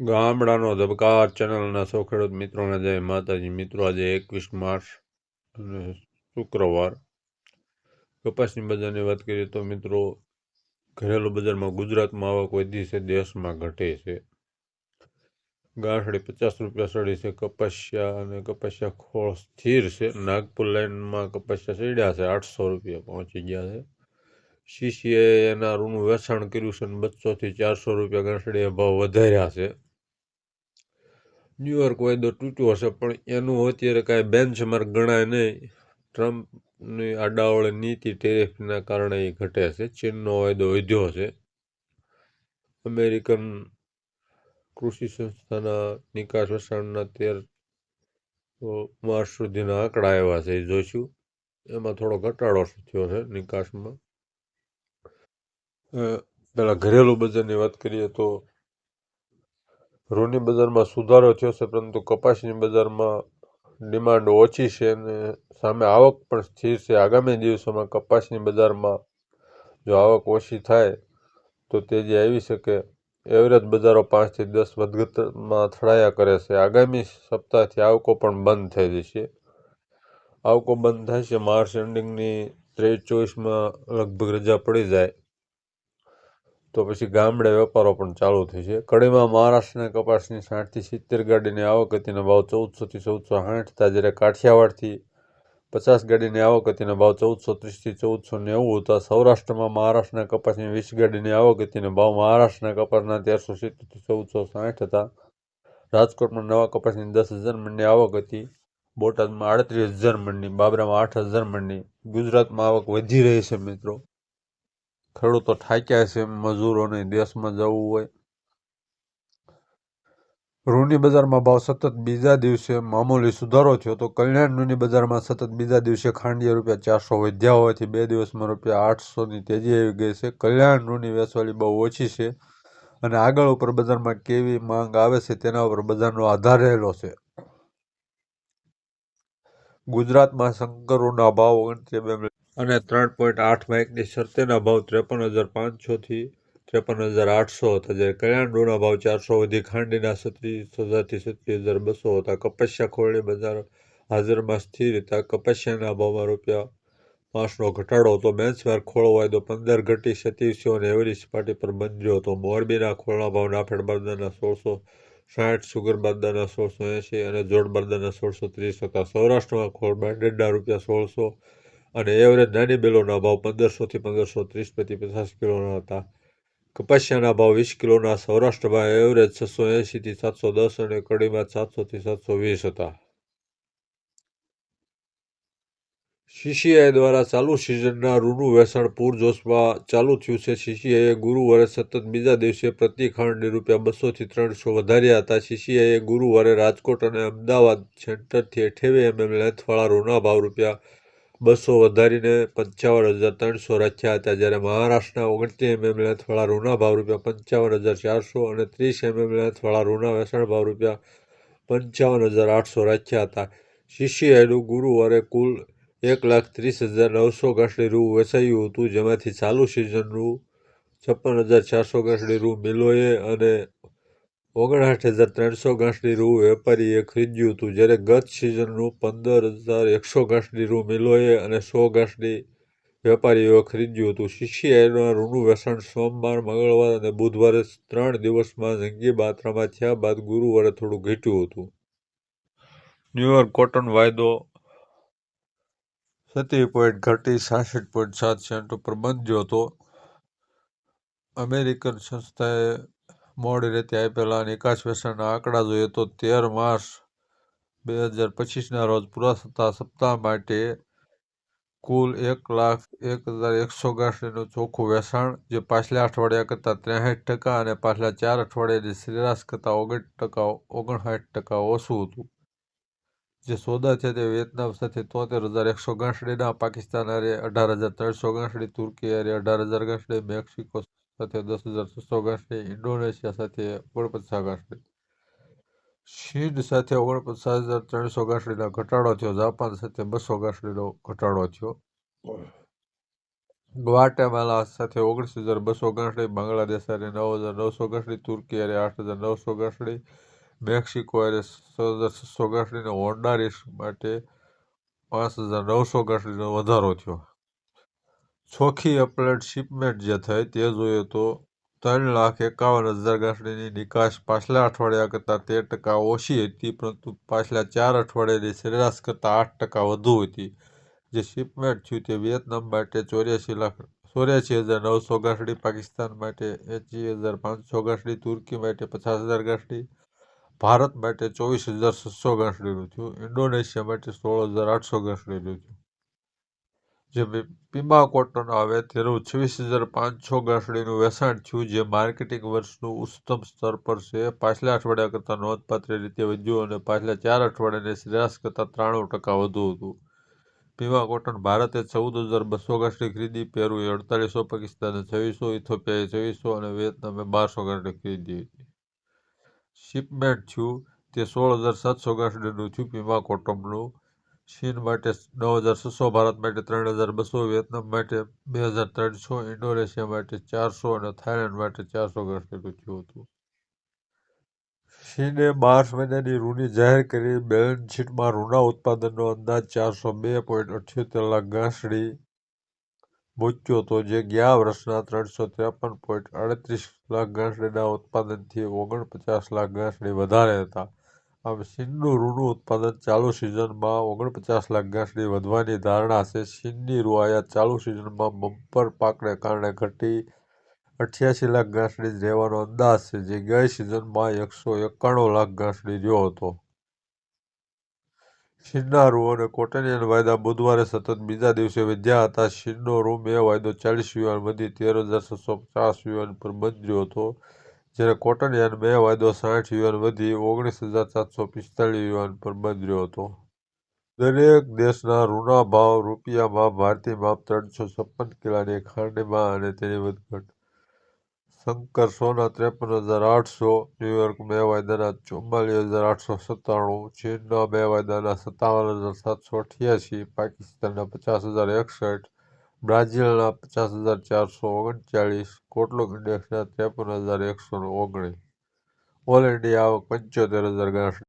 ગામડાનો ધબકાર ચેનલના સૌ ખેડૂત મિત્રોને જય માતાજી. મિત્રો, આજે એકવીસ માર્ચ અને શુક્રવાર. કપાસની બજારની વાત કરીએ તો મિત્રો, ઘરેલું બજારમાં ગુજરાતમાં આવક વધી છે, દેશમાં ઘટે છે. ગાંઠડી પચાસ રૂપિયા સડી છે, કપાસિયા અને કપાસિયા ખોળ સ્થિર છે. નાગપુર લાઇનમાં કપાસિયા ચડ્યા છે, આઠસો રૂપિયા પહોંચી ગયા છે. સીસીએ એના રૂનું વેચાણ કર્યું છે અને બસોથી ચારસો રૂપિયા ગાંઠડીએ ભાવ વધાર્યા છે. ન્યુયોર્ક વાયદો તૂટ્યો હશે, પણ એનું અત્યારે કાંઈ બેન્ચમાર્ક ગણાય નહીં. ટ્રમ્પની આડાવડે નીતિ ટેરિફના કારણે એ ઘટે છે. ચીનનો વાયદો વધ્યો છે. અમેરિકન કૃષિ સંસ્થાના નિકાસ વેચાણના તેર માર્ચ સુધીના આંકડા આવ્યા છે, એ જોઈશું. એમાં થોડો ઘટાડો થયો છે નિકાસમાં? પહેલાં ઘરેલું બજારની વાત કરીએ તો રૂની બજારમાં સુધારો થયો છે, પરંતુ કપાસની બજારમાં ડિમાન્ડ ઓછી છે અને સામે આવક પણ સ્થિર છે. આગામી દિવસોમાં કપાસની બજારમાં જો આવક ઓછી થાય, તો તેજી આવી શકે. એવરેજ બજારો પાંચથી દસ વધઘટમાં અથડાયા કરે છે. આગામી સપ્તાહથી આવકો પણ બંધ થઈ જશે. આવકો બંધ થાય છે. માર્ચ એન્ડિંગની ત્રેવીસ ચોવીસમાં લગભગ રજા પડી જાય. તો પછી ગામડે વેપારો પણ ચાલુ થશે કડીમાં મહારાષ્ટ્રના કપાસની સાઠથી સિત્તેર ગાડીની આવક હતી ભાવ ચૌદસોથી ચૌદસો સાઠ હતા જ્યારે કાઠિયાવાડથી પચાસ ગાડીની આવક હતી ભાવ ચૌદસો ત્રીસથી ચૌદસો નેવું હતા. સૌરાષ્ટ્રમાં મહારાષ્ટ્રના કપાસની વીસ ગાડીની આવક હતી ભાવ મહારાષ્ટ્રના કપાસના તેરસો સિત્તેરથી ચૌદસો સાઠ હતા. રાજકોટમાં નવા કપાસની દસ હજાર મણની આવક હતી. બોટાદમાં આડત્રીસ હજાર મણની બાબરામાં આઠ હજાર મણની ગુજરાતમાં આવક વધી રહી છે મિત્રો. ખેડૂતો ઠાક્યા છે, મજૂરોને દેશમાં જવું હોય. રૂની બજારમાં ભાવ સતત બીજા દિવસે મામૂલી સુધારો થયો તો કલ્યાણ રૂની બજારમાં સતત બીજા દિવસે ખાંડિયા રૂપિયા ચારસો વધ્યા હોવાથી બે દિવસમાં રૂપિયા આઠસોની તેજી આવી ગઈ છે. કલ્યાણ રૂની વેચવાલી બહુ ઓછી છે અને આગળ ઉપર બજારમાં કેવી માંગ આવે છે તેના ઉપર બજારનો આધાર રહેલો છે. ગુજરાતમાં શંકરોના ભાવ ઓગણત્રીસ અને ત્રણ પોઈન્ટ આઠ માઇકની શરતેના ભાવ ત્રેપન હજાર પાંચસોથી ત્રેપન હજાર આઠસો હતા. જ્યારે કલ્યાણ ભાવ ચારસો વધી ખાંડીના સત્રીસ હજારથી સત્રીસ હજાર બસો હતા. કપસ્યા ખોળની બજાર હાજરમાં સ્થિર હતા. કપાસિયાના ભાવમાં રૂપિયા પાંચનો ઘટાડો હતો. બેન્ચમાર્ક ખોળો વાયદો પંદર ઘટી સત્યાવીસો અને એવરી સપાટી પર બંધ્યો હતો. મોરબીના ખોળના ભાવ નાફેડ બારદાના સોળસો સાઠ, સુગર બારદાના સોળસો એંશી અને જોડ બારદાના સોળસો ત્રીસ હતા. સૌરાષ્ટ્રમાં ખોળ બ્રાન્ડેડના રૂપિયા સોળસો અને એવરેજ નાની બેલોના ભાવ પંદરસોથી પંદરસો ત્રીસ પ્રતિ પચાસ કિલોના હતા. કપાસિયાના ભાવ વીસ કિલોના સૌરાષ્ટ્રમાં એવરેજ છસો એંશીથી સાતસો દસ અને કડીમાં સાતસોથી સાતસો વીસ હતા. સીસીઆઈ દ્વારા ચાલુ સિઝનના રૂનું વેચાણ પૂરજોશમાં ચાલુ થયું છે. સીસીઆઈએ ગુરુવારે સતત બીજા દિવસે પ્રતિ ખાંડની રૂપિયા બસોથી ત્રણસો વધાર્યા હતા. સીસીઆઈએ ગુરુવારે રાજકોટ અને અમદાવાદ સેન્ટરથી અઠ્યાવી એમએમ લેન્થવાળા રૂના ભાવ રૂપિયા બસો વધારીને પંચાવન હજાર ત્રણસો રાખ્યા હતા. જ્યારે મહારાષ્ટ્રના ઓગણત્રીસ એમએમ લેન્થવાળા રૂના ભાવ રૂપિયા પંચાવન હજાર ચારસો અને ત્રીસ એમએમ લેન્થવાળા રૂના વેસણ ભાવ રૂપિયા પંચાવન હજાર આઠસો રાખ્યા હતા. સીસીઆઈનું ગુરુવારે કુલ એક લાખ ત્રીસ હજાર નવસો ગાંઠની રૂ વેચાયું હતું, જેમાંથી ચાલુ સિઝનનું છપ્પન હજાર ચારસો ગાંઠની રૂ મિલોએ અને ઓગણસાઠ હજાર ત્રણસો ઘાસની રૂ વેપારીએ ખરીદ્યું હતું, જ્યારે ગત સિઝનનું પંદર હજાર એકસો ઘાસની રૂ મિલોએ અને સો ઘાસની વેપારીઓએ ખરીદ્યું હતું. સીસીઆઈના રૂનું વેચાણ સોમવાર, મંગળવાર અને બુધવારે ત્રણ દિવસમાં જંગી માત્રામાં થયા બાદ ગુરુવારે થોડું ઘટ્યું હતું. ન્યુયોર્ક કોટન વાયદો સત્યાવીસ પોઈન્ટ ઘટી સાસઠ પોઈન્ટ સાત સેન્ટ ઉપર બંધ્યો હતો. અમેરિકન સંસ્થાએ મોડી રીતે આપેલા નિકાસ વેસણના આંકડા જોઈએ તો તેર માર્ચ બે હજાર પચીસના રોજ પૂરા થતા સપ્તાહ માટે કુલ એક લાખ એક હજાર એકસો ગાંઠનું ચોખ્ખું વેચાણ, જે પાછલા અઠવાડિયા કરતાં ત્રેસઠ ટકા અને પાછલા ચાર અઠવાડિયાની સરેરાશ કરતાં ઓગણ ટકા ઓગણસાઠ ટકા ઓછું હતું. જે સોદા છે તે વિયેતનામ સાથે તોતેર હજાર એકસો ગાંઠડીના, પાકિસ્તાન આરે અઢાર હજાર ત્રણસો ગાંઠડી, તુર્કી આરે અઢાર હજાર ગાંઠડી, મેક્સિકો સાથે દસ હજાર છસો ઓગણસી ઇન્ડોનેશિયા સાથે ઓગણપચાસ ઓગણસી ચીન સાથે ઓગણપચાસ હજાર ત્રણસો ઓગણસીનો ઘટાડો થયો. જાપાન સાથે બસો ઓગણસીનો ઘટાડો થયો. ગ્વાટેમાલા સાથે ઓગણીસ હજાર બસો ઓગણસી બાંગ્લાદેશ હારે નવ હજાર નવસો ઓગણસી તુર્કી હારે આઠ હજાર નવસો ઓગણસી મેક્સિકો હારે છ હજાર છસો ગાંસડી અને હોન્ડારીસ માટે પાંચ હજાર નવસો ઓગણસીનો વધારો થયો. ચોખ્ખી અપલેટ શિપમેન્ટ જે થઈ તે જોઈએ તો ત્રણ લાખ એકાવન હજાર ગાંઠડીની નિકાસ પાછલા અઠવાડિયા કરતાં તેર ટકા ઓછી હતી, પરંતુ પાછલા ચાર અઠવાડિયાની સરેરાશ કરતાં આઠ ટકા વધુ હતી. જે શિપમેન્ટ થયું તે વિયેતનામ માટે ચોર્યાસી લાખ, ચોર્યાસી હજાર નવસો ગાંઠડી પાકિસ્તાન માટે એંસી હજાર પાંચસો ગાંઠડી તુર્કી માટે પચાસ હજાર ગાંઠડી ભારત માટે ચોવીસ હજાર છસો ગાંઠડીનું થયું, ઇન્ડોનેશિયા માટે સોળ હજાર આઠસો ગાંઠડીનું થયું. જે પીમા કોટન આવે તેનું છવ્વીસ હજાર પાંચસો ગાંસડીનું વેચાણ થયું, જે માર્કેટિંગ વર્ષનું ઉચ્ચતમ સ્તર પર છે. પાછલા અઠવાડિયા કરતાં નોંધપાત્ર રીતે વધ્યું અને પાછલા ચાર અઠવાડિયાની સરેરાશ કરતાં ત્રાણું ટકા વધુ હતું. પીમા કોટન ભારતે ચૌદ હજાર બસો ગાંસડી ખરીદી પેરુએ અડતાલીસો પાકિસ્તાને છવ્વીસો, ઇથોપિયાએ છવ્વીસો અને વિયેતનામે બારસો ગાંસડી ખરીદી હતી. શિપમેન્ટ થયું, તે સોળ હજાર સાતસો ગાંસડીનું થયું પીમા કોટમનું ચીન માટે નવ હજાર છસો ભારત માટે ત્રણ હજાર બસો વિયેતનામ માટે બે હજાર ત્રણસો, ઇન્ડોનેશિયા માટે ચારસો અને થાઇલેન્ડ માટે ચારસો ગાંસડીનું થયું હતું. ચીને માર્ચ મહિનાની રૂની જાહેર કરી બેલેન્સ શીટમાં રૂના ઉત્પાદનનો અંદાજ ચારસો બે પોઈન્ટ અઠ્યોતેર લાખ ઘાસડી મૂક્યો હતો, જે ગયા વર્ષના ત્રણસો ત્રેપન પોઈન્ટ આડત્રીસ લાખ ઘાસડીના ઉત્પાદનથી ઓગણપચાસ લાખ ઘાસડી વધારે હતા. આમ ચીનનું રૂનું ઉત્પાદન ચાલુ સિઝનમાં ઓગણપચાસ લાખ ગાંસડી વધવાની ધારણા છે. શિનની રૂઆયાત ચાલુ સિઝનમાં બમ્પર પાકને કારણે ઘટી અઠ્યાસી લાખ ગાંસડી જ રહેવાનો અંદાજ છે, જે ગઈ સિઝનમાં એકસો એકાણું લાખ ગાંસડી રહ્યો હતો. શિનના રૂ અને કોટેનિયન વાયદા બુધવારે સતત બીજા દિવસે વધ્યા હતા. શિનનો રૂ બે વાયદો ચાલીસ યુવાન વધી તેર હજાર છસો પચાસ યુવાન પર બંધ હતો. જ્યારે કોટન યાન બે વાયદો સાઠ યુવાન વધી ઓગણીસ હજાર સાતસો પિસ્તાળીસ યુવાન પર બંધ હતો. દરેક દેશના રૂના ભાવ રૂપિયામાં ભારતીય માપ ત્રણસો છપ્પન કિલ્લાની ખાંડમાં અને તેની વધઘટ. શંકર સોના ત્રેપન હજાર આઠસો, ન્યુયોર્ક બે વાયદાના ચુમ્માલીસ હજાર આઠસો સત્તાણું, ચીનના બે વાયદાના સત્તાવન હજાર સાતસો અઠ્યાસી, પાકિસ્તાનના પચાસ હજાર એકસઠ બ્રાઝિલના પચાસ હજાર ચારસો ઓગણચાળીસ, કોટલો ઇન્ડેક્સના ત્રેપન હજાર એકસો ઓગણીસ. ઓલ ઇન્ડિયા આવક પંચોતેર હજાર ગાંઠ